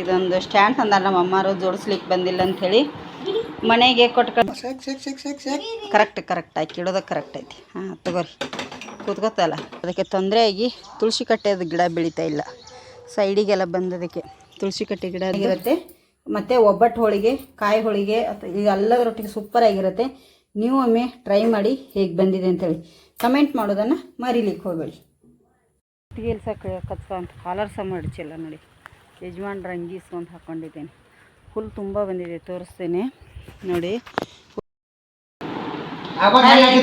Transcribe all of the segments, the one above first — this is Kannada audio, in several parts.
ಇದೊಂದು ಸ್ಟ್ಯಾಂಡ್ ತಂದಾರ ನಮ್ಮ ಅಮ್ಮಾರು ಜೋಡಿಸ್ಲಿಕ್ಕೆ ಬಂದಿಲ್ಲ ಅಂಥೇಳಿ ಮನೆಗೆ ಕೊಟ್ಟು ಕರೆಕ್ಟ್ ಕರೆಕ್ಟ್ ಆಯ್ತು ಇಡೋದು ಕರೆಕ್ಟ್ ಐತಿ. ಹಾಂ ತಗೋರಿ. ಕೂತ್ಕೋತಲ್ಲ? ಅದಕ್ಕೆ ತೊಂದರೆ ಆಗಿ ತುಳಸಿ ಕಟ್ಟೆದು ಗಿಡ ಬೆಳೀತಾ ಇಲ್ಲ. ಸೈಡಿಗೆಲ್ಲ ಬಂದದಕ್ಕೆ ತುಳಸಿ ಕಟ್ಟೆ ಗಿಡ ಇರುತ್ತೆ ಮತ್ತು ಒಬ್ಬಟ್ಟು ಹೋಳಿಗೆ ಕಾಯಿ ಹೋಳಿಗೆ ಅಥವಾ ಈಗ ಎಲ್ಲದರೊಟ್ಟಿಗೆ ಸೂಪರ್ ಆಗಿರುತ್ತೆ. ನೀವು ಒಮ್ಮೆ ಟ್ರೈ ಮಾಡಿ ಹೇಗೆ ಬಂದಿದೆ ಅಂತೇಳಿ ಕಮೆಂಟ್ ಮಾಡೋದನ್ನು ಮರಿಲಿಕ್ಕೆ ಹೋಗಬೇಡಿ. ಇಲ್ಸಕ್ಕೆ ಕತ್ಸ ಅಂತ ಕಾಲರ್ ಸಹ ನೋಡಿ. ನೋಡಿ ರಂಗಿ ಇಸ್ಕೊಂಡು ಹಾಕ್ಕೊಂಡಿದ್ದೇನೆ ಫುಲ್ ತುಂಬ ಬಂದಿದೆ ತೋರಿಸ್ತೇನೆ. ನೋಡಿ.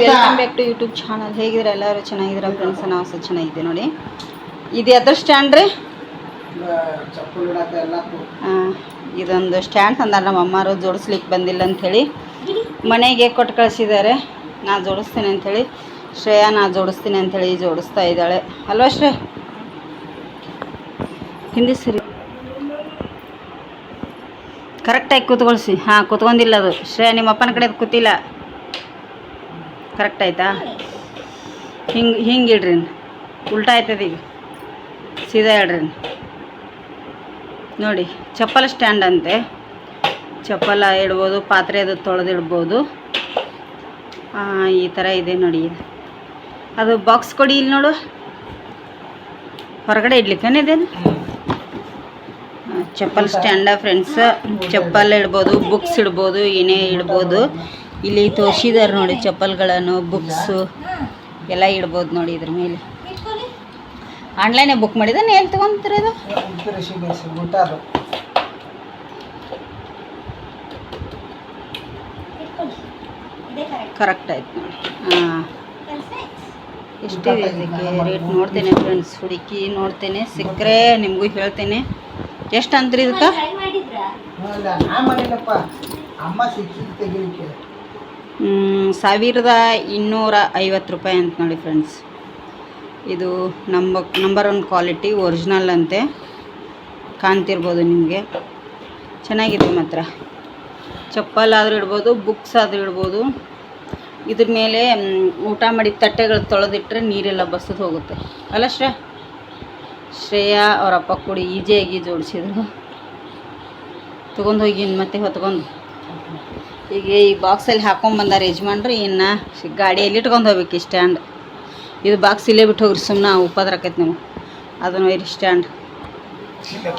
Welcome back to YouTube channel ಹೇಗಿದ್ರೆ ಎಲ್ಲರೂ ಚೆನ್ನಾಗಿದ್ದೀರಾ ಫ್ರೆಂಡ್ಸ್ ನಾವು ಸಹ ಚೆನ್ನಾಗಿದೆ ನೋಡಿ. ಇದು ಎದ್ರ ಸ್ಟ್ಯಾಂಡ್ ರೀ? ಹಾಂ ಇದೊಂದು ಸ್ಟ್ಯಾಂಡ್ ತಂದ ನಮ್ಮ ಅಮ್ಮಾರು ಜೋಡಿಸ್ಲಿಕ್ಕೆ ಬಂದಿಲ್ಲ ಅಂಥೇಳಿ. ಮನೆಗೆ ಕೊಟ್ಟು ಕಳಿಸಿದ್ದಾರೆ. ನಾನು ಜೋಡಿಸ್ತೇನೆ ಅಂಥೇಳಿ. ಶ್ರೇಯಾ ನಾ ಜೋಡಿಸ್ತೀನಿ ಅಂಥೇಳಿ ಜೋಡಿಸ್ತಾ ಇದ್ದಾಳೆ. ಅಲ್ವಾ ಶ್ರೇ ಹಿಂದಿ ಸರಿ. ಕರೆಕ್ಟಾಗಿ ಕೂತ್ಕೊಳ್ಸಿ. ಹಾಂ, ಕೂತ್ಕೊಂಡಿಲ್ಲ ಅದು. ಶ್ರೇಯ, ನಿಮ್ಮ ಅಪ್ಪನ ಕಡೆ ಕೂತಿಲ್ಲ. ಕರೆಕ್ಟ್ ಆಯ್ತಾ? ಹಿಂಗೆ ಹಿಂಗೆ ಇಡ್ರಿ ಉಲ್ಟಾ ಆಯ್ತದ ಈಗ. ಸೀದಾ ಇಡ್ರಿ ನೋಡಿ, ಚಪ್ಪಲ್ ಸ್ಟ್ಯಾಂಡ್ ಅಂತೆ. ಚಪ್ಪಲ ಇಡ್ಬೋದು, ಪಾತ್ರೆ ಅದು ತೊಳೆದಿಡ್ಬೋದು. ಈ ಥರ ಇದೆ ನೋಡಿ ಅದು ಬಾಕ್ಸ್ ಕೊಡಿ ಇಲ್ಲಿ ನೋಡು. ಹೊರಗಡೆ ಇಡ್ಲಿಕ್ಕೇನಿದೇನು ಚಪ್ಪಲ್ ಸ್ಟ್ಯಾಂಡ ಫ್ರೆಂಡ್ಸ್ ಚಪ್ಪಲ್ ಇಡ್ಬೋದು ಬುಕ್ಸ್ ಇಡ್ಬೋದು, ಏನೇ ಇಡ್ಬೋದು. ಇಲ್ಲಿ ತೋರಿಸಿದಾರೆ ನೋಡಿ ಚಪ್ಪಲ್ಗಳನ್ನು ಬುಕ್ಸು ಎಲ್ಲ ಇಡ್ಬೋದು ನೋಡಿ ಇದ್ರ ಮೇಲೆ. ಆನ್ಲೈನೇ ಬುಕ್ ಮಾಡಿದ ಎಲ್ಲಿ ತೊಗೊಂತೀರಿ ಇದು ಕರೆಕ್ಟ್ ಆಯ್ತು. ನೋಡಿ ಹಾಂ ಎಷ್ಟಿದೆ ಇದಕ್ಕೆ ರೇಟ್ ನೋಡ್ತೇನೆ ಫ್ರೆಂಡ್ಸ್ ಹುಡುಕಿ ನೋಡ್ತೇನೆ ಸಿಕ್ಕರೆ ನಿಮಗೂ ಹೇಳ್ತೇನೆ. ಎಷ್ಟು ಅಂದ್ರಿ ಇದಕ್ಕೆ? ಸಾವಿರದ ಇನ್ನೂರ ಐವತ್ತು ರೂಪಾಯಿ ಅಂತ ನೋಡಿ ಫ್ರೆಂಡ್ಸ್ ಇದು ನಂಬ ನಂಬರ್ ಒನ್ ಕ್ವಾಲಿಟಿ ಒರಿಜಿನಲ್ ಅಂತೆ. ಕಾಣ್ತಿರ್ಬೋದು ನಿಮಗೆ. ಚೆನ್ನಾಗಿದೆ ಮಾತ್ರ. ಚಪ್ಪಲ್ ಆದರೂ ಇಡ್ಬೋದು ಬುಕ್ಸ್ ಆದರೂ ಇಡ್ಬೋದು. ಇದ್ರ ಮೇಲೆ ಊಟ ಮಾಡಿದ ತಟ್ಟೆಗಳು ತೊಳೆದಿಟ್ರೆ ನೀರೆಲ್ಲ ಬಸದು ಹೋಗುತ್ತೆ. ಅಲ್ಲ ಶ್ರೇ ಶ್ರೇಯಾ ಅವ್ರ ಅಪ್ಪ ಕೂಡಿ ಈಜಿಯಾಗಿ ಜೋಡಿಸಿದ್ರು ತೊಗೊಂಡು ಹೋಗಿ ಇನ್ನು ಮತ್ತೆ ಹೊತ್ಕೊಂಡು. ಈಗ ಈ ಬಾಕ್ಸಲ್ಲಿ ಹಾಕೊಂಡು ಬಂದಾರ ಯಜಮಾನ್ರು, ಇನ್ನು ಗಾಡಿಯಲ್ಲಿ ಇಟ್ಕೊಂಡು ಹೋಗ್ಬೇಕು ಈ ಸ್ಟ್ಯಾಂಡ್. ಇದು ಬಾಕ್ಸ್ ಇಲ್ಲೇ ಬಿಟ್ಟು ಹೋಗ್ರಿ ಸುಮ್ಮನೆ ಉಪದ್ರಾಕೈತೆ ನಿಮಗೆ. ಅದನ್ನು ಒಯ್ರಿ ಸ್ಟ್ಯಾಂಡ್.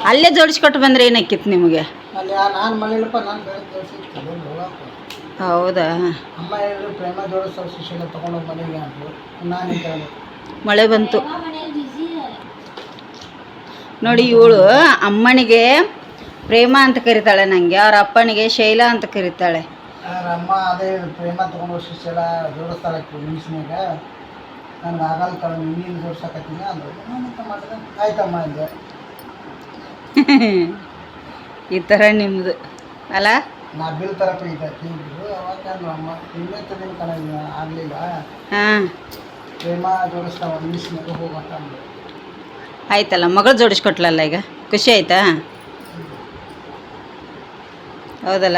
ಅಲ್ಲೇ ಜೋಡಿಸ್ಕೊಟ್ಟು ಬಂದ್ರೆ ಏನಕ್ಕಿತ್ತು ನಿಮಗೆ ಅಲ್ಲಿ ನಾನು ಮಾಡಿಲ್ಲಪ್ಪ ನಾನು ಬೇರೆ ಕೆಲಸ ಹೌದಾ? ಅಮ್ಮ ಹೇಳಿದ್ರು ಪ್ರೇಮ ಜೋಡಿಸೋ ಶಿಷ್ಯನ ತಗೊಂಡೋಗಿ ಮನೆಗೆ ಅಂದ್ರು. ನಾನು ಕೇಳಿದೆ? ಮಳೆ ಬಂತು. ನೋಡಿ ಇವಳು ಅಮ್ಮನಿಗೆ ಪ್ರೇಮ ಅಂತ ಕರಿತಾಳೆ ನಂಗೆ ಅವ್ರ ಅಪ್ಪನಿಗೆ ಶೈಲಾ ಅಂತ ಕರಿತಾಳೆ. ಅವ್ರ ಅಮ್ಮ ಅದೇ ಪ್ರೇಮ ತಗೊಂಡು ಶಿಷ್ಯಲ ಜೋಡಿಸ್ತಾಳೆ ನಿಮಿಷನಾಗ ನನಗೆ ಆಗಲ್ಲ ಕಣ ನೀನು ಜೋಡ್ಸಕತ್ತೀನಿ ಅಂದ್ರು. ನಾನಂತ ಮಾಡಿದೆ? ಆಯ್ತಮ್ಮ ಅಂದೆ. ಈ ಥರ ನಿಮ್ಮದು ಅಲ್ಲ ನಾ ಬಿಲ್ ತರಪ್ಪ ಅವಾಗ ಅಂದ್ರು ಅಮ್ಮ ಇನ್ನೇ ತಂದಿನ ಕಣ ಆಗಲಿಲ್ಲ. ಹಾಂ. ಪ್ರೇಮ ಜೋಡಿಸ್ತಾವ ಹೋಗಂತ ಅಂದ್ರು. ಆಯ್ತಲ್ಲ ಮಗಳು ಜೋಡಿಸ್ಕೊಟ್ಲಲ್ಲ ಈಗ? ಖುಷಿ ಆಯ್ತಾ? ಹೌದಲ್ಲ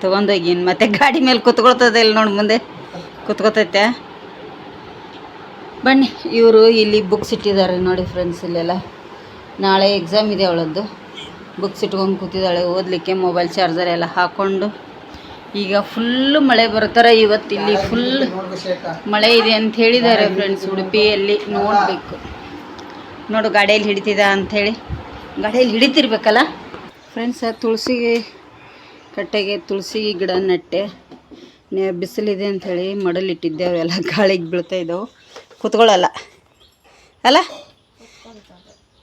ತೊಗೊಂಡೋಗಿ ಇನ್ನು ಮತ್ತೆ ಗಾಡಿ ಮೇಲೆ ಕುತ್ಕೊಳ್ತದೆ ಇಲ್ಲಿ ನೋಡಿ ಮುಂದೆ. ಕುತ್ಕೋತೈತೆ. ಬನ್ನಿ ಇವರು ಇಲ್ಲಿ ಬುಕ್ಸ್ ಇಟ್ಟಿದ್ದಾರೆ ನೋಡಿ ಫ್ರೆಂಡ್ಸ್ ಇಲ್ಲೆಲ್ಲ. ನಾಳೆ ಎಕ್ಸಾಮ್ ಇದೆ ಅವಳದ್ದು. ಬುಕ್ಸ್ ಇಟ್ಕೊಂಡು ಕೂತಿದ್ದಾಳೆ. ಓದಲಿಕ್ಕೆ ಮೊಬೈಲ್ ಚಾರ್ಜರ್ ಎಲ್ಲ ಹಾಕ್ಕೊಂಡು ಈಗ ಫುಲ್ಲು ಮಳೆ ಬರ್ತಾರೆ. ಇವತ್ತು ಇಲ್ಲಿ ಫುಲ್ ಮಳೆ ಇದೆ ಅಂತ ಹೇಳಿದ್ದಾರೆ ಫ್ರೆಂಡ್ಸ್ ಉಡುಪಿಯಲ್ಲಿ. ನೋಡಬೇಕು. ನೋಡು ಗಾಡಿಯಲ್ಲಿ ಹಿಡಿತಿದ ಅಂಥೇಳಿ. ಗಾಡಿಯಲ್ಲಿ ಹಿಡಿತಿರ್ಬೇಕಲ್ಲ? ಫ್ರೆಂಡ್ಸ್ ತುಳಸಿ ಕಟ್ಟೆಗೆ ತುಳಸಿ ಗಿಡ ನೆಟ್ಟೆ. ಬಿಸಿಲಿದೆ ಅಂಥೇಳಿ ಮಡಲಿಟ್ಟಿದ್ದೆ. ಅವೆಲ್ಲ ಗಾಳಿಗೆ ಬೀಳ್ತಾ ಕೂತ್ಕೊಳ್ಳಲ್ಲ ಕುತ್ಕೊಳ್ಳಲ್ಲ. ಅಲ್ಲ?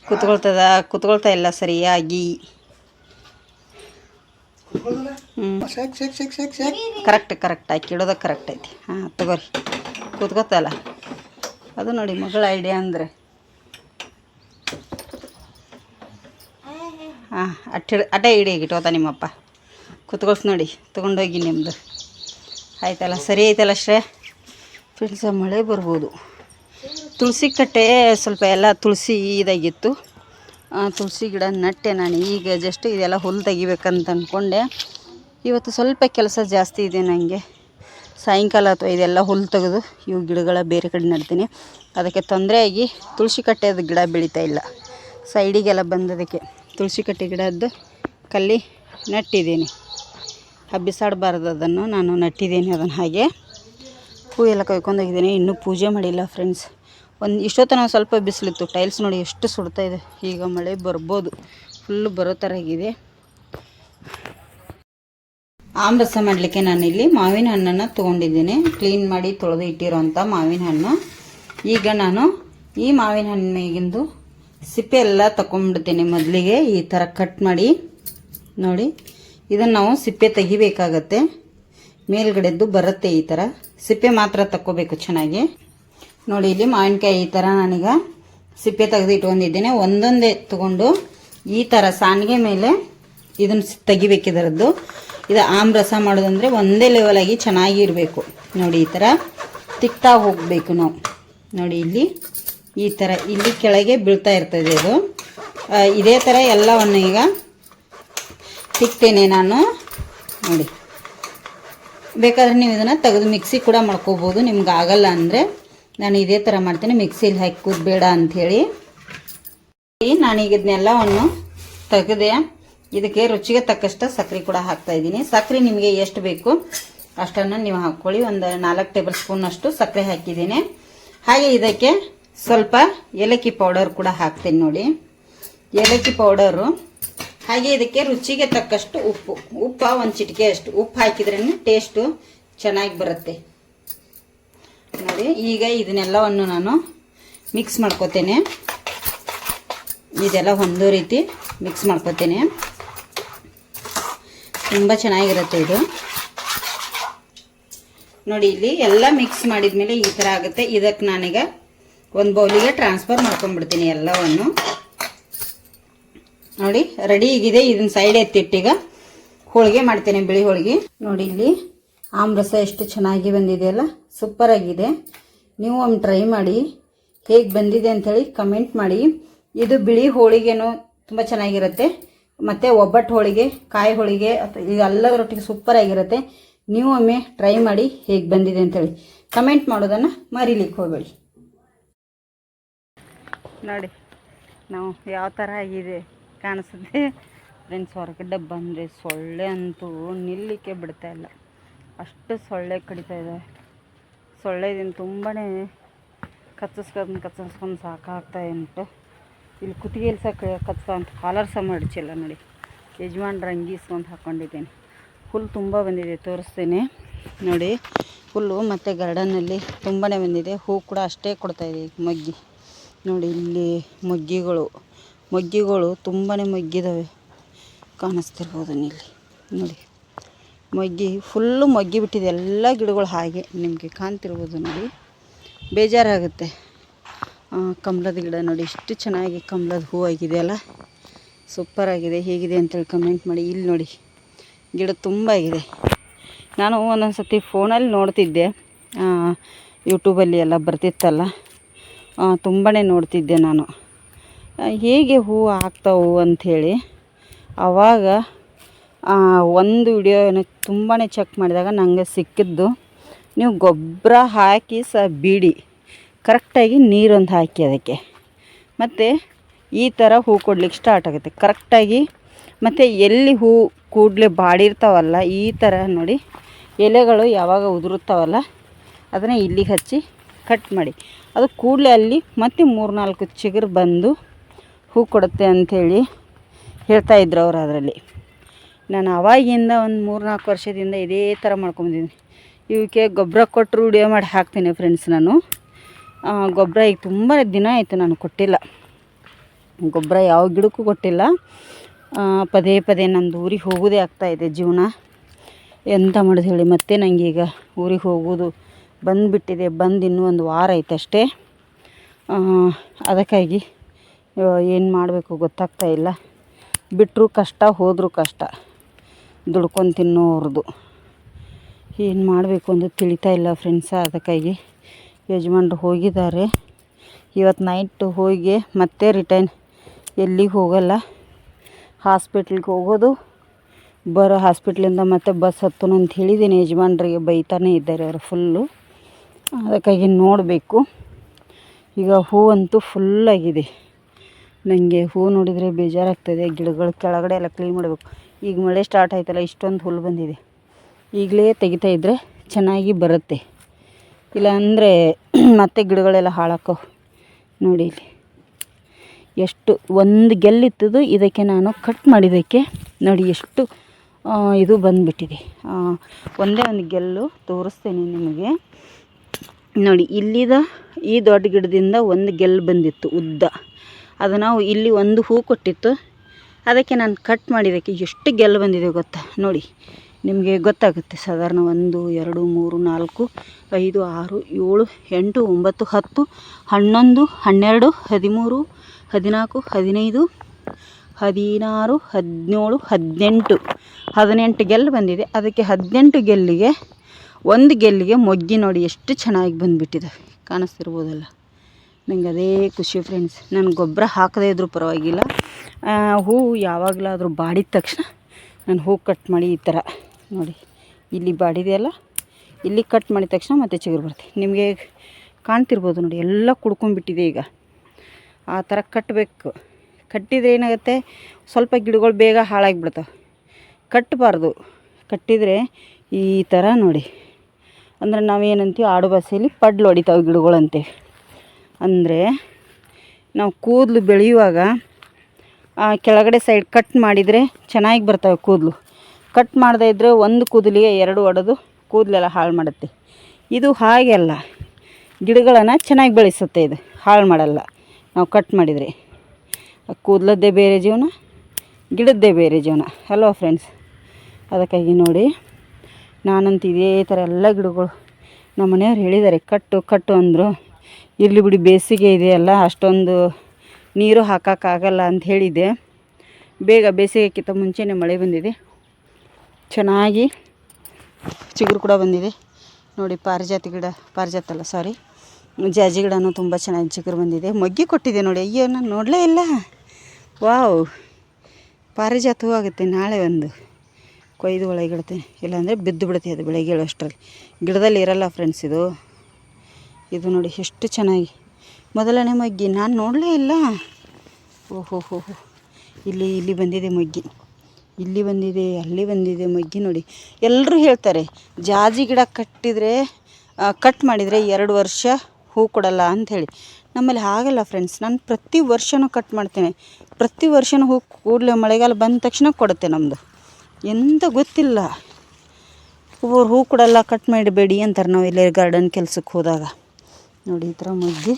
ಕುತ್ಕೊಳ್ತದ ಕುತ್ಕೊಳ್ತಾ ಇಲ್ಲ ಸರಿಯಾಗಿ. Correct correct. ಆಕಿ ಇಡೋದ ಕರೆಕ್ಟ್ ಐತಿ. ಹಾಂ ತಗೋರಿ. ಕೂತ್ಕೋತಲ್ಲ ಅದು ನೋಡಿ ಮಗಳ ಐಡಿಯಾ ಅಂದರೆ. ಹಾಂ ಅಟ್ಟ ಅಟೇ ಇಡಿ ಇಟ್ಕೋತ ನಿಮ್ಮಪ್ಪ. ಕುತ್ಕೊಳ್ಸಿ ನೋಡಿ ತಗೊಂಡೋಗಿ ನಿಮ್ಮದು ಆಯ್ತಲ್ಲ ಸರಿ ಐತಲ್ಲ ಅಷ್ಟೇ ಫ್ರೆಂಡ್ಸ ಮಳೆ ಬರ್ಬೋದು. ತುಳಸಿ ಕಟ್ಟೆ ಸ್ವಲ್ಪ ಎಲ್ಲ ತುಳಸಿ ಇದಾಗಿತ್ತು. ತುಳಸಿ ಗಿಡ ನೆಟ್ಟೆ ನಾನು. ಈಗ ಜಸ್ಟ್ ಇದೆಲ್ಲ ಹುಲ್ಲು ತೆಗಿಬೇಕಂತ ಅಂದ್ಕೊಂಡೆ ಇವತ್ತು ಸ್ವಲ್ಪ ಕೆಲಸ ಜಾಸ್ತಿ ಇದೆ ನನಗೆ ಸಾಯಂಕಾಲ ಅಥವಾ ಇದೆಲ್ಲ ಹುಲ್ಲು ತೆಗೆದು ಇವು ಗಿಡಗಳ ಬೇರೆ ಕಡೆ ನೆಡ್ತೀನಿ. ಅದಕ್ಕೆ ತೊಂದರೆಯಾಗಿ ತುಳಸಿ ಕಟ್ಟೆದು ಗಿಡ ಬೆಳೀತಾ ಇಲ್ಲ. ಸೈಡಿಗೆಲ್ಲ ಬಂದದಕ್ಕೆ ತುಳಸಿ ಕಟ್ಟೆ ಗಿಡದ್ದು ಕಲ್ಲಿ ನೆಟ್ಟಿದ್ದೀನಿ. ಹಬ್ಬಿಸಾಡಬಾರ್ದು ಅದನ್ನು. ನಾನು ನೆಟ್ಟಿದ್ದೀನಿ ಅದನ್ನು ಹಾಗೆ. ಹೂ ಎಲ್ಲ ಕೊಯ್ಕೊಂಡೋಗಿದ್ದೀನಿ. ಇನ್ನೂ ಪೂಜೆ ಮಾಡಿಲ್ಲ ಫ್ರೆಂಡ್ಸ್ ಒಂದು ಇಷ್ಟೊತ್ತನ ಸ್ವಲ್ಪ ಬಿಸಿಲಿತ್ತು. ಟೈಲ್ಸ್ ನೋಡಿ ಎಷ್ಟು ಸುಡ್ತಾ ಇದೆ. ಈಗ ಮಳೆ ಬರ್ಬೋದು. ಫುಲ್ಲು ಬರೋ ಥರ ಆಗಿದೆ. ಆಮ್ರಸ ಮಾಡಲಿಕ್ಕೆ ನಾನಿಲ್ಲಿ ಮಾವಿನ ಹಣ್ಣನ್ನು ತೊಗೊಂಡಿದ್ದೀನಿ. ಕ್ಲೀನ್ ಮಾಡಿ ತೊಳೆದು ಇಟ್ಟಿರೋಂಥ ಮಾವಿನ ಹಣ್ಣು. ಈಗ ನಾನು ಈ ಮಾವಿನ ಹಣ್ಣಿಗಿಂದು ಸಿಪ್ಪೆ ಎಲ್ಲ ತಗೊಂಡ್ಬಿಡ್ತೀನಿ ಮೊದಲಿಗೆ. ಈ ಥರ ಕಟ್ ಮಾಡಿ. ನೋಡಿ, ಇದನ್ನು ನಾವು ಸಿಪ್ಪೆ ತೆಗಿಬೇಕಾಗತ್ತೆ. ಮೇಲ್ಗಡೆದ್ದು ಬರುತ್ತೆ ಈ ಥರ ಸಿಪ್ಪೆ ಮಾತ್ರ ತಕ್ಕೋಬೇಕು ಚೆನ್ನಾಗಿ. ನೋಡಿ ಇಲ್ಲಿ ಮಾವಿನಕಾಯಿ ಈ ಥರ ನಾನೀಗ ಸಿಪ್ಪೆ ತೆಗೆದು ಇಟ್ಕೊಂಡಿದ್ದೇನೆ. ಒಂದೊಂದೇ ತಗೊಂಡು ಈ ಥರ ಸಾನಿಗೆ ಮೇಲೆ ಇದನ್ನು ತೆಗಿಬೇಕು ಇದರದ್ದು. ಇದು ಆಮ್ರಸ ಮಾಡೋದಂದರೆ ಒಂದೇ ಲೆವೆಲಾಗಿ ಚೆನ್ನಾಗಿ ಇರಬೇಕು. ನೋಡಿ ಈ ಥರ ತಿಕ್ತಾ ಹೋಗಬೇಕು ನಾವು. ನೋಡಿ ಇಲ್ಲಿ ಈ ಥರ ಇಲ್ಲಿ ಕೆಳಗೆ ಬೀಳ್ತಾ ಇರ್ತದೆ ಆ, ಇದೇ ಥರ ಎಲ್ಲವನ್ನು ಈಗ ತಿಕ್ತೇನೆ ನಾನು. ನೋಡಿ ಬೇಕಾದ್ರೆ ನೀವು ಇದನ್ನು ತೆಗೆದು ಮಿಕ್ಸಿ ಕೂಡ ಮಾಡ್ಕೋಬೋದು. ನಿಮ್ಗೆ ಆಗಲ್ಲ ಅಂದರೆ ನಾನು ಇದೇ ಥರ ಮಾಡ್ತೀನಿ. ಮಿಕ್ಸಿಲಿ ಹಾಕಿ ಬೇಡ ಅಂಥೇಳಿ. ನಾನೀಗ ಇದನ್ನೆಲ್ಲವನ್ನು ತೆಗೆದೆ ಇದಕ್ಕೆ ರುಚಿಗೆ ತಕ್ಕಷ್ಟು ಸಕ್ಕರೆ ಕೂಡ ಹಾಕ್ತಾ ಇದ್ದೀನಿ. ಸಕ್ಕರೆ ನಿಮಗೆ ಎಷ್ಟು ಬೇಕು ಅಷ್ಟನ್ನು ನೀವು ಹಾಕ್ಕೊಳ್ಳಿ. ಒಂದು ನಾಲ್ಕು ಟೇಬಲ್ ಸ್ಪೂನಷ್ಟು ಸಕ್ಕರೆ ಹಾಕಿದ್ದೀನಿ. ಹಾಗೆ ಇದಕ್ಕೆ ಸ್ವಲ್ಪ ಏಲಕ್ಕಿ ಪೌಡರ್ ಕೂಡ ಹಾಕ್ತೀನಿ ನೋಡಿ. ಏಲಕ್ಕಿ ಪೌಡರು ಹಾಗೆ ಇದಕ್ಕೆ ರುಚಿಗೆ ತಕ್ಕಷ್ಟು ಉಪ್ಪು. ಉಪ್ಪ ಒಂದು ಚಿಟಿಕೆ ಅಷ್ಟು. ಉಪ್ಪು ಹಾಕಿದ್ರೇ ಟೇಸ್ಟು ಚೆನ್ನಾಗಿ ಬರುತ್ತೆ. ನೋಡಿ, ಈಗ ಇದನ್ನೆಲ್ಲವನ್ನು ನಾನು ಮಿಕ್ಸ್ ಮಾಡ್ಕೋತೇನೆ. ಇದೆಲ್ಲ ಒಂದು ರೀತಿ ಮಿಕ್ಸ್ ಮಾಡ್ಕೋತೇನೆ. ತುಂಬ ಚೆನ್ನಾಗಿರುತ್ತೆ ಇದು. ನೋಡಿ, ಇಲ್ಲಿ ಎಲ್ಲ ಮಿಕ್ಸ್ ಮಾಡಿದ್ಮೇಲೆ ಈ ಥರ ಆಗುತ್ತೆ. ಇದಕ್ಕೆ ನಾನೀಗ ಒಂದು ಬೌಲಿಗೆ ಟ್ರಾನ್ಸ್ಫರ್ ಮಾಡ್ಕೊಂಡ್ಬಿಡ್ತೀನಿ ಎಲ್ಲವನ್ನು. ನೋಡಿ ರೆಡಿ ಆಗಿದೆ ಇದನ್ನ ಸೈಡ್ ಎತ್ತಿಟ್ಟೀಗ ಹೋಳಿಗೆ ಮಾಡ್ತೇನೆ, ಬಿಳಿ ಹೋಳಿಗೆ. ನೋಡಿ ಇಲ್ಲಿ. ಆಮ್ರಸ ಎಷ್ಟು ಚೆನ್ನಾಗಿ ಬಂದಿದೆಯಲ್ಲ ಸೂಪರ್ ಆಗಿದೆ. ನೀವು ಒಮ್ಮೆ ಟ್ರೈ ಮಾಡಿ. ಹೇಗೆ ಬಂದಿದೆ ಅಂಥೇಳಿ ಕಮೆಂಟ್ ಮಾಡಿ. ಇದು ಬಿಳಿ ಹೋಳಿಗೆನೂ ತುಂಬ ಚೆನ್ನಾಗಿರುತ್ತೆ. ಮತ್ತು ಒಬ್ಬಟ್ಟು ಹೋಳಿಗೆ, ಕಾಯಿ ಹೋಳಿಗೆ ಅಥವಾ ಇದೆಲ್ಲದರೊಟ್ಟಿಗೆ ಸೂಪರ್ ಆಗಿರುತ್ತೆ. ನೀವು ಒಮ್ಮೆ ಟ್ರೈ ಮಾಡಿ ಹೇಗೆ ಬಂದಿದೆ ಅಂಥೇಳಿ ಕಮೆಂಟ್ ಮಾಡೋದನ್ನು ಮರಿಲಿಕ್ಕೆ ಹೋಗಬೇಡಿ. ನೋಡಿ, ನಾವು ಯಾವ ಥರ ಆಗಿದೆ ಕಾಣಿಸುತ್ತೆ. ಫ್ರೆಂಡ್ಸ್ ಹೊರಗಡೆ ಬಂದರೆ ಸೊಳ್ಳೆ ಅಂತೂ ನಿಲ್ಲಿಕ್ಕೆ ಬಿಡ್ತಾ ಇಲ್ಲ. ಅಷ್ಟು ಸೊಳ್ಳೆ ಕಡಿತಾ ಇದೆ. ಸೊಳ್ಳೆದಿಂದ ತುಂಬಾ ಕಚ್ಚಿಸ್ಕೊಂಡು ಕಚ್ಚಿಸ್ಕೊಂಡು ಸಾಕಾಗ್ತಾ ಉಂಟು. ಇಲ್ಲಿ ಕುತ್ತಿಗೆಯಲ್ಲಿ ಸಹ ಕಚ್ಕೊಂಡು ಕಾಲರ್ ಸಹ ಮಡಚಿಲ್ಲ ನೋಡಿ. ಯಜಮಾನ್ರ ರಂಗೀಸ್ಕೊಂಡು ಹಾಕ್ಕೊಂಡಿದ್ದೀನಿ ಹುಲ್ಲು ತುಂಬ ಬಂದಿದೆ, ತೋರಿಸ್ತೀನಿ. ನೋಡಿ, ಹುಲ್ಲು ಮತ್ತು ಗಾರ್ಡನ್ನಲ್ಲಿ ತುಂಬಾ ಬಂದಿದೆ. ಹೂ ಕೂಡ ಅಷ್ಟೇ ಕೊಡ್ತಾಯಿದೆ ಈಗ ಮೊಗ್ಗಿ. ನೋಡಿ, ಇಲ್ಲಿ ಮೊಗ್ಗಿಗಳು. ಮೊಗ್ಗಿಗಳು ತುಂಬಾ ಮೊಗ್ಗಿದ್ದಾವೆ ಕಾಣಿಸ್ತಿರ್ಬೋದು ಇಲ್ಲಿ ನೋಡಿ. ಮೊಗ್ಗಿ ಫುಲ್ಲು ಮೊಗ್ಗಿ ಬಿಟ್ಟಿದೆ. ಎಲ್ಲ ಗಿಡಗಳು ಹಾಗೆ ನಿಮಗೆ ಕಾಣ್ತಿರ್ಬೋದು ನೋಡಿ. ಬೇಜಾರಾಗುತ್ತೆ. ಕಮಲದ ಗಿಡ ನೋಡಿ ಎಷ್ಟು ಚೆನ್ನಾಗಿ ಕಮಲದ ಹೂ ಆಗಿದೆಯಲ್ಲ ಸೂಪರ್ ಆಗಿದೆ. ಹೇಗಿದೆ ಅಂತೇಳಿ ಕಮೆಂಟ್ ಮಾಡಿ. ಇಲ್ಲಿ ನೋಡಿ, ಗಿಡ ತುಂಬ ಆಗಿದೆ. ನಾನು ಒಂದೊಂದು ಸರ್ತಿ ಫೋನಲ್ಲಿ ನೋಡ್ತಿದ್ದೆ ಯೂಟ್ಯೂಬಲ್ಲಿ ಎಲ್ಲ ಬರ್ತಿತ್ತಲ್ಲ. ತುಂಬಾ ನೋಡ್ತಿದ್ದೆ ನಾನು. ಹೇಗೆ ಹೂವು ಆಗ್ತಾವು ಅಂಥೇಳಿ ಆವಾಗ ಒಂದು ವಿಡಿಯೋನ ತುಂಬಾ ಚೆಕ್ ಮಾಡಿದಾಗ ನನಗೆ ಸಿಕ್ಕಿದ್ದು. ನೀವು ಗೊಬ್ಬರ ಹಾಕಿ ಸಹ ಬಿಡಿ. ಕರೆಕ್ಟಾಗಿ ನೀರೊಂದು ಹಾಕಿ ಅದಕ್ಕೆ. ಮತ್ತು ಈ ಥರ ಹೂ ಕೊಡ್ಲಿಕ್ಕೆ ಸ್ಟಾರ್ಟ್ ಆಗುತ್ತೆ. ಕರೆಕ್ಟಾಗಿ ಮತ್ತು ಎಲ್ಲಿ ಹೂ ಕೂಡಲೇ ಬಾಡಿರ್ತಾವಲ್ಲ, ಈ ಥರ ನೋಡಿ. ಎಲೆಗಳು ಯಾವಾಗ ಉದುರುತ್ತಾವಲ್ಲ, ಅದನ್ನು ಇಲ್ಲಿಗೆ ಹಚ್ಚಿ ಕಟ್ ಮಾಡಿ. ಅದು ಕೂಡಲೇ ಅಲ್ಲಿ ಮತ್ತೆ ಮೂರು ನಾಲ್ಕು ಚಿಗುರು ಬಂದು ಹೂ ಕೊಡುತ್ತೆ ಅಂಥೇಳಿ ಹೇಳ್ತಾಯಿದ್ರು ಅವರು ಅದರಲ್ಲಿ. ನಾನು ಅವಾಗಿಂದ ಒಂದು ಮೂರು ನಾಲ್ಕು ವರ್ಷದಿಂದ ಇದೇ ಥರ ಮಾಡ್ಕೊಂಡಿದ್ದೀನಿ ಇವಕ್ಕೆ ಗೊಬ್ಬರ ಕೊಟ್ಟರು ವಿಡಿಯೋ ಮಾಡಿ ಹಾಕ್ತೀನಿ ಫ್ರೆಂಡ್ಸ್ ನಾನು. ಗೊಬ್ಬರ ಈಗ ತುಂಬ ದಿನ ಆಯಿತು ನಾನು ಕೊಟ್ಟಿಲ್ಲ. ಗೊಬ್ಬರ ಯಾವ ಗಿಡಕ್ಕೂ ಕೊಟ್ಟಿಲ್ಲ. ಪದೇ ಪದೇ ನಂದು ಊರಿಗೆ ಹೋಗೋದೇ ಆಗ್ತಾಯಿದೆ ಜೀವನ. ಎಂತ ಮಾಡೋದು ಹೇಳಿ, ಮತ್ತೆ ನನಗೆ ಈಗ ಊರಿಗೆ ಹೋಗೋದು ಬಂದುಬಿಟ್ಟಿದೆ, ಬಂದು ಇನ್ನೂ ಒಂದು ವಾರ ಆಯ್ತು ಅಷ್ಟೇ. ಅದಕ್ಕಾಗಿ ಏನು ಮಾಡಬೇಕು ಗೊತ್ತಾಗ್ತಾ ಇಲ್ಲ. ಬಿಟ್ಟರು ಕಷ್ಟ, ಹೋದರೂ ಕಷ್ಟ. ದುಡ್ಕೊಂಡು ತಿನ್ನೋರ್ದು. ಏನು ಮಾಡಬೇಕು ಅಂತ ತಿಳಿತಾ ಇಲ್ಲ ಫ್ರೆಂಡ್ಸ ಅದಕ್ಕಾಗಿ ಯಜಮಾನ್ರು ಹೋಗಿದ್ದಾರೆ. ಇವತ್ತು ನೈಟ್ ಹೋಗಿ ಮತ್ತೆ ರಿಟರ್ನ್ ಎಲ್ಲಿಗೆ ಹೋಗಲ್ಲ. ಹಾಸ್ಪಿಟ್ಲಿಗೆ ಹೋಗೋದು. ಬರೋ ಹಾಸ್ಪಿಟ್ಲಿಂದ ಮತ್ತೆ ಬಸ್ ಹತ್ತೋಣ ಅಂತ ಹೇಳಿದ್ದೀನಿ ಯಜಮಾನ್ರಿಗೆ ಬೈತಾನೆ ಇದ್ದಾರೆ ಅವರು ಫುಲ್ಲು ಅದಕ್ಕಾಗಿ ನೋಡಬೇಕು. ಈಗ ಹೂವಂತೂ ಫುಲ್ಲಾಗಿದೆ ನನಗೆ ಹೂ ನೋಡಿದರೆ ಬೇಜಾರಾಗ್ತದೆ. ಗಿಡಗಳು ಕೆಳಗಡೆ ಎಲ್ಲ ಕ್ಲೀನ್ ಮಾಡಬೇಕು. ಈಗ ಮಳೆ ಸ್ಟಾರ್ಟ್ ಆಯ್ತಲ್ಲ, ಇಷ್ಟೊಂದು ಹುಲ್ಲು ಬಂದಿದೆ. ಈಗಲೇ ತೆಗಿತಾ ಇದ್ದರೆ ಚೆನ್ನಾಗಿ ಬರುತ್ತೆ. ಇಲ್ಲ ಅಂದರೆ ಮತ್ತೆ ಗಿಡಗಳೆಲ್ಲ ಹಾಳಾಕೋ. ನೋಡಿ ಇಲ್ಲಿ. ಎಷ್ಟು, ಒಂದು ಗೆಲ್ಲಿತ್ತದು ಇದಕ್ಕೆ ನಾನು ಕಟ್ ಮಾಡಿದ್ದಕ್ಕೆ ನೋಡಿ ಎಷ್ಟು ಇದು ಬಂದುಬಿಟ್ಟಿದೆ. ಒಂದೇ ಒಂದು ಗೆಲ್ಲು ತೋರಿಸ್ತೇನೆ ನಿಮಗೆ. ನೋಡಿ, ಇಲ್ಲಿದ ಈ ದೊಡ್ಡ ಗಿಡದಿಂದ ಒಂದು ಗೆಲ್ಲು ಬಂದಿತ್ತು, ಉದ್ದ. ಅದು ನಾವು ಇಲ್ಲಿ ಒಂದು ಹೂ ಕೊಟ್ಟಿತ್ತು. ಅದಕ್ಕೆ ನಾನು ಕಟ್ ಮಾಡಿದ್ದಕ್ಕೆ ಎಷ್ಟು ಗೆಲ್ಲು ಬಂದಿದೆ ಗೊತ್ತಾ? ನೋಡಿ, ನಿಮಗೆ ಗೊತ್ತಾಗುತ್ತೆ. ಸಾಧಾರಣ ಒಂದು, ಎರಡು, ಮೂರು, ನಾಲ್ಕು, ಐದು, ಆರು, ಏಳು, ಎಂಟು, ಒಂಬತ್ತು, ಹತ್ತು, ಹನ್ನೊಂದು, ಹನ್ನೆರಡು, ಹದಿಮೂರು, ಹದಿನಾಲ್ಕು, ಹದಿನೈದು, ಹದಿನಾರು, ಹದಿನೇಳು, ಹದಿನೆಂಟು. ಹದಿನೆಂಟು ಗೆಲ್ಲು ಬಂದಿದೆ. ಅದಕ್ಕೆ ಹದಿನೆಂಟು ಗೆಲ್ಲಿಗೆ, ಒಂದು ಗೆಲ್ಲಿಗೆ ಮೊಗ್ಗಿ ನೋಡಿ ಎಷ್ಟು ಚೆನ್ನಾಗಿ ಬಂದುಬಿಟ್ಟಿದೆ. ಕಾಣಿಸ್ತಿರ್ಬೋದಲ್ಲ? ನನಗೆ ಅದೇ ಖುಷಿ ಫ್ರೆಂಡ್ಸ್ ನಾನು ಗೊಬ್ಬರ ಹಾಕದೇ ಇದ್ರೂ ಪರವಾಗಿಲ್ಲ. ಹೂ ಯಾವಾಗಲಾದರೂ ಬಾಡಿದ ತಕ್ಷಣ ನಾನು ಹೂ ಕಟ್ ಮಾಡಿ ಈ ಥರ ನೋಡಿ. ಇಲ್ಲಿ ಬಾಡಿದೆಯಲ್ಲ ಇಲ್ಲಿ ಕಟ್ ಮಾಡಿದ ತಕ್ಷಣ ಮತ್ತೆ ಚಿಗುರು ಬರುತ್ತೆ. ನಿಮಗೆ ಕಾಣ್ತಿರ್ಬೋದು ನೋಡಿ, ಎಲ್ಲ ಕುಡ್ಕೊಂಡ್ಬಿಟ್ಟಿದೆ ಈಗ. ಆ ಥರ ಕಟ್ಟಬೇಕು ಕಟ್ಟಿದರೆ ಏನಾಗುತ್ತೆ, ಸ್ವಲ್ಪ ಗಿಡಗಳು ಬೇಗ ಹಾಳಾಗಿಬಿಡ್ತಾವೆ. ಕಟ್ಟಬಾರ್ದು. ಕಟ್ಟಿದರೆ ಈ ಥರ ನೋಡಿ. ಅಂದರೆ ನಾವೇನಂತೀವಿ, ಆಡು ಭಾಷೆಯಲ್ಲಿ ಪಡ್ಲು ಹೊಡಿತಾವೆ ಗಿಡಗಳಂತೆ. ಅಂದರೆ ನಾವು ಕೂದಲು ಬೆಳೆಯುವಾಗ ಕೆಳಗಡೆ ಸೈಡ್ ಕಟ್ ಮಾಡಿದರೆ ಚೆನ್ನಾಗಿ ಬರ್ತವೆ ಕೂದಲು. ಕಟ್ ಮಾಡದೇ ಇದ್ದರೆ ಒಂದು ಕೂದಲಿಗೆ ಎರಡು ಒಡೆದು ಕೂದಲೆಲ್ಲ ಹಾಳು ಮಾಡುತ್ತೆ. ಇದು ಹಾಗೆ ಅಲ್ಲ. ಗಿಡಗಳನ್ನು ಚೆನ್ನಾಗಿ ಬೆಳೆಸುತ್ತೆ ಇದು. ಹಾಳು ಮಾಡಲ್ಲ. ನಾವು ಕಟ್ ಮಾಡಿದರೆ. ಕೂದಲದ್ದೇ ಬೇರೆ ಜೀವನ, ಗಿಡದ್ದೇ ಬೇರೆ ಜೀವನ. ಹಲೋ ಫ್ರೆಂಡ್ಸ್ ಅದಕ್ಕಾಗಿ ನೋಡಿ, ನಾನಂತೂ ಇದೇ ಥರ ಎಲ್ಲ ಗಿಡಗಳು ನಮ್ಮ ಮನೆಯವ್ರು ಹೇಳಿದ್ದಾರೆ. ಕಟ್ಟು ಕಟ್ಟು ಅಂದರು. ಇರಲಿ ಬಿಡಿ, ಬೇಸಿಗೆ ಇದೆಯಲ್ಲ, ಅಷ್ಟೊಂದು ನೀರು ಹಾಕೋಕ್ಕಾಗಲ್ಲ ಅಂತ ಹೇಳಿದ್ದೆ. ಬೇಗ ಬೇಸಿಗೆಕ್ಕಿಂತ ಮುಂಚೆನೇ ಮಳೆ ಬಂದಿದೆ. ಚೆನ್ನಾಗಿ ಚಿಗುರು ಕೂಡ ಬಂದಿದೆ. ನೋಡಿ, ಪಾರಿಜಾತ ಗಿಡ, ಪಾರಿಜಾತ ಅಲ್ಲ ಸಾರಿ ಜಾಜಿ ಗಿಡನೂ ತುಂಬ ಚೆನ್ನಾಗಿ ಚಿಗುರು ಬಂದಿದೆ. ಮೊಗ್ಗಿ ಕೊಟ್ಟಿದೆ ನೋಡಿ, ಅಯ್ಯೋ, ನಾನು ನೋಡಲೇ ಇಲ್ಲ. ವಾವ್! ಪಾರಿಜಾತ ಆಗುತ್ತೆ ನಾಳೆ ಒಂದು. ಕೊಯ್ದು ಒಳಗಿಡುತ್ತೆ. ಇಲ್ಲಾಂದರೆ ಬಿದ್ದು ಬಿಡುತ್ತೆ ಅದು ಬೆಳಗ್ಗೆ ಅಷ್ಟರಲ್ಲಿ. ಗಿಡದಲ್ಲಿ ಇರಲ್ಲ ಫ್ರೆಂಡ್ಸ್ ಇದು. ಇದು ನೋಡಿ ಎಷ್ಟು ಚೆನ್ನಾಗಿ ಮೊದಲನೇ ಮೊಗ್ಗಿ. ನಾನು ನೋಡಲೇ ಇಲ್ಲ. ಓಹೋ, ಹೋ ಹೋ. ಇಲ್ಲಿ ಇಲ್ಲಿ ಬಂದಿದೆ ಮೊಗ್ಗಿ. ಇಲ್ಲಿ ಬಂದಿದೆ, ಅಲ್ಲಿ ಬಂದಿದೆ ಮೊಗ್ಗಿ ನೋಡಿ. ಎಲ್ಲರೂ ಹೇಳ್ತಾರೆ, ಜಾಜಿ ಗಿಡ ಕಟ್ಟಿದರೆ ಕಟ್ ಮಾಡಿದರೆ ಎರಡು ವರ್ಷ ಹೂ ಕೊಡಲ್ಲ ಅಂಥೇಳಿ. ನಮ್ಮಲ್ಲಿ ಹಾಗಲ್ಲ ಫ್ರೆಂಡ್ಸ್ ನಾನು ಪ್ರತಿ ವರ್ಷವೂ ಕಟ್ ಮಾಡ್ತೇನೆ. ಪ್ರತಿ ವರ್ಷವೂ ಹೂ ಕೂಡಲೇ ಮಳೆಗಾಲ ಬಂದ ತಕ್ಷಣ ಕೊಡುತ್ತೆ ನಮ್ಮದು ಎಂತ ಗೊತ್ತಿಲ್ಲ. ಒಬ್ಬರು ಹೂ ಕೊಡಲ್ಲ, ಕಟ್ ಮಾಡಬೇಡಿ ಅಂತಾರೆ ನಾವು ಇಲ್ಲೇ ಗಾರ್ಡನ್ ಕೆಲಸಕ್ಕೆ ಹೋದಾಗ. ನೋಡಿ ಈ ಥರ ಮೊಗ್ಗಿ.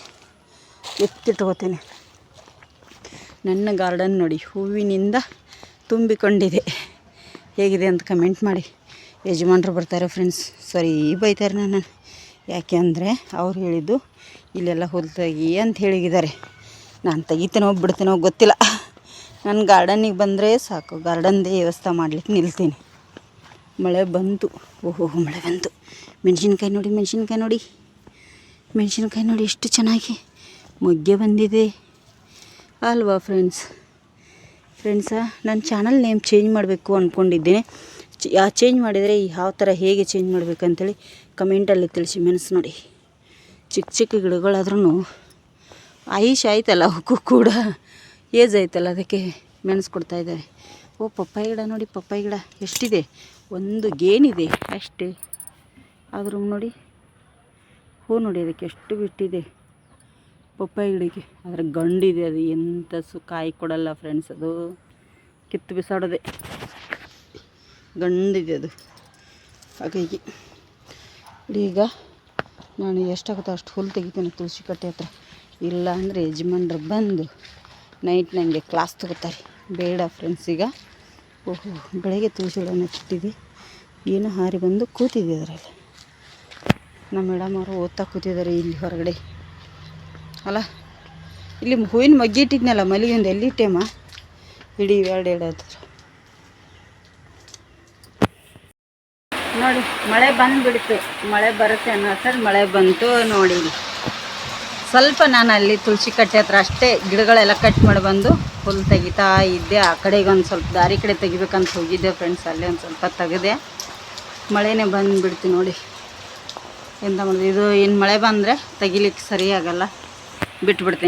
ಎತ್ತಿಟ್ಕೋತೀನಿ. ನನ್ನ ಗಾರ್ಡನ್ ನೋಡಿ, ಹೂವಿನಿಂದ ತುಂಬಿಕೊಂಡಿದೆ. ಹೇಗಿದೆ ಅಂತ ಕಮೆಂಟ್ ಮಾಡಿ. ಯಜಮಾನ್ರು ಬರ್ತಾರೆ ಫ್ರೆಂಡ್ಸ್ ಸರಿ ಬೈತಾರೆ ನಾನು ಯಾಕೆ ಅಂದರೆ ಅವ್ರು ಹೇಳಿದ್ದು, ಇಲ್ಲೆಲ್ಲ ತೆಗಿ ಅಂತ ಹೇಳಿದ್ದಾರೆ. ನಾನು ತೆಗಿತೇನೋ ಬಿಡ್ತೇನೋ ಗೊತ್ತಿಲ್ಲ. ನನ್ನ ಗಾರ್ಡನಿಗೆ ಬಂದರೆ ಸಾಕು. ಗಾರ್ಡನ್ದೇ ವ್ಯವಸ್ಥೆ ಮಾಡ್ಲಿಕ್ಕೆ ನಿಲ್ತೀನಿ. ಮಳೆ ಬಂತು. ಓಹೋ, ಮಳೆ ಬಂತು. ಮೆಣಸಿನ್ಕಾಯಿ ನೋಡಿ ಮೆಣಸಿನ್ಕಾಯಿ ನೋಡಿ. ಮೆಣಸಿನ್ಕಾಯಿ ನೋಡಿ, ಎಷ್ಟು ಚೆನ್ನಾಗಿ. ಮೊಗ್ಗೆ ಬಂದಿದೆ. ಅಲ್ವಾ ಫ್ರೆಂಡ್ಸ್ ಫ್ರೆಂಡ್ಸ ನನ್ನ ಚಾನಲ್ ನೇಮ್ ಚೇಂಜ್ ಮಾಡಬೇಕು ಅಂದ್ಕೊಂಡಿದ್ದೇನೆ ಯಾ ಚೇಂಜ್ ಮಾಡಿದರೆ ಯಾವ ಥರ ಹೇಗೆ ಚೇಂಜ್ ಮಾಡಬೇಕಂತೇಳಿ ಕಮೆಂಟಲ್ಲಿ ತಿಳಿಸಿ ಮೆಣಸು ನೋಡಿ. ಚಿಕ್ಕ ಚಿಕ್ಕ ಗಿಡಗಳಾದ್ರೂ ಆಯುಷ್ ಆಯ್ತಲ್ಲ ಅವಕ್ಕೂ ಕೂಡ. ಏಜ್ ಆಯ್ತಲ್ಲ ಅದಕ್ಕೆ ಮೆಣಸು ಕೊಡ್ತಾ ಇದ್ದಾರೆ. ಓ, ಪಪ್ಪಾಯಿ ಗಿಡ ನೋಡಿ, ಪಪ್ಪಾಯಿ ಗಿಡ ಎಷ್ಟಿದೆ? ಒಂದು ಗೇನಿದೆ ಅಷ್ಟೇ. ಆದರೂ ನೋಡಿ, ಹೂ ನೋಡಿ ಅದಕ್ಕೆ ಎಷ್ಟು ಬಿಟ್ಟಿದೆ. ಪಪ್ಪಾಯಿ ಗಿಡಕ್ಕೆ ಆದರೆ ಗಂಡಿದೆ ಅದು. ಎಂಥ ಸು ಕಾಯಿ ಕೊಡಲ್ಲ ಫ್ರೆಂಡ್ಸ್ ಅದು. ಕಿತ್ತು ಬಿಸಾಡೋದೆ. ಗಂಡಿದೆ ಅದು. ಹಾಗಾಗಿ ಈಗ ನಾನು ಎಷ್ಟಾಗುತ್ತೋ ಅಷ್ಟು ಹುಲ್ಲು ತೆಗಿತೀನಿ ತುಳಸಿ ಕಟ್ಟೆ ಹತ್ರ. ಇಲ್ಲ ಅಂದರೆ ಯಜಮಾನ್ರು ಬಂದು ನೈಟ್ ನನಗೆ ಕ್ಲಾಸ್ ತಗೋತಾರೆ. ಬೇಡ ಫ್ರೆಂಡ್ಸ್ ಈಗ. ಓಹೋ, ಬೆಳಗ್ಗೆ ತುಳಸಿ ಗಿಡನ ಚಿಟ್ಟಿದೆ ಏನೋ ಹಾರಿ ಬಂದು ಕೂತಿದ್ದೆ ಅದರಲ್ಲಿ. ನಮ್ಮ ಮೇಡಮ್ ಅವರು ಓದ್ತಾ ಕೂತಿದ್ದಾರೆ ಇಲ್ಲಿ ಹೊರಗಡೆ. ಅಲ್ಲ, ಇಲ್ಲಿ ಹೂವಿನ ಮಗ್ಗಿ ಇಟ್ಟಿದ್ನಲ್ಲ, ಮಲ್ಲಿಗೆ ಒಂದು ಎಲ್ಲಿ ಇಟ್ಟೇಮ್ಮ? ಇಡೀ, ಎರಡು ಎರಡು ನೋಡಿ, ಮಳೆ ಬಂದುಬಿಡ್ತು. ಮಳೆ ಬರುತ್ತೆ ಅನ್ನೋ ಸರ್, ಮಳೆ ಬಂತು ನೋಡಿ. ಸ್ವಲ್ಪ ನಾನು ಅಲ್ಲಿ ತುಳಸಿ ಕಟ್ಟೆ ಹತ್ರ ಅಷ್ಟೇ ಗಿಡಗಳೆಲ್ಲ ಕಟ್ ಮಾಡಿ ಬಂದು ಹುಲ್ಲು ತೆಗಿತಾ ಇದ್ದೆ. ಆ ಕಡೆಗೆ ಒಂದು ಸ್ವಲ್ಪ ದಾರಿ ಕಡೆ ತೆಗಿಬೇಕಂತ ಹೋಗಿದ್ದೆ ಫ್ರೆಂಡ್ಸ್ ಅಲ್ಲೇ ಒಂದು ಸ್ವಲ್ಪ ತೆಗೆದೆ. ಮಳೆನೇ ಬಂದುಬಿಡ್ತು ನೋಡಿ. ಎಂತ ಮಾಡೋದು? ಇದು ಏನು ಮಳೆ ಬಂದರೆ ತೆಗಿಲಿಕ್ಕೆ ಸರಿಯಾಗಲ್ಲ ಬಿಟ್ಬಿಡ್ತೀನಿ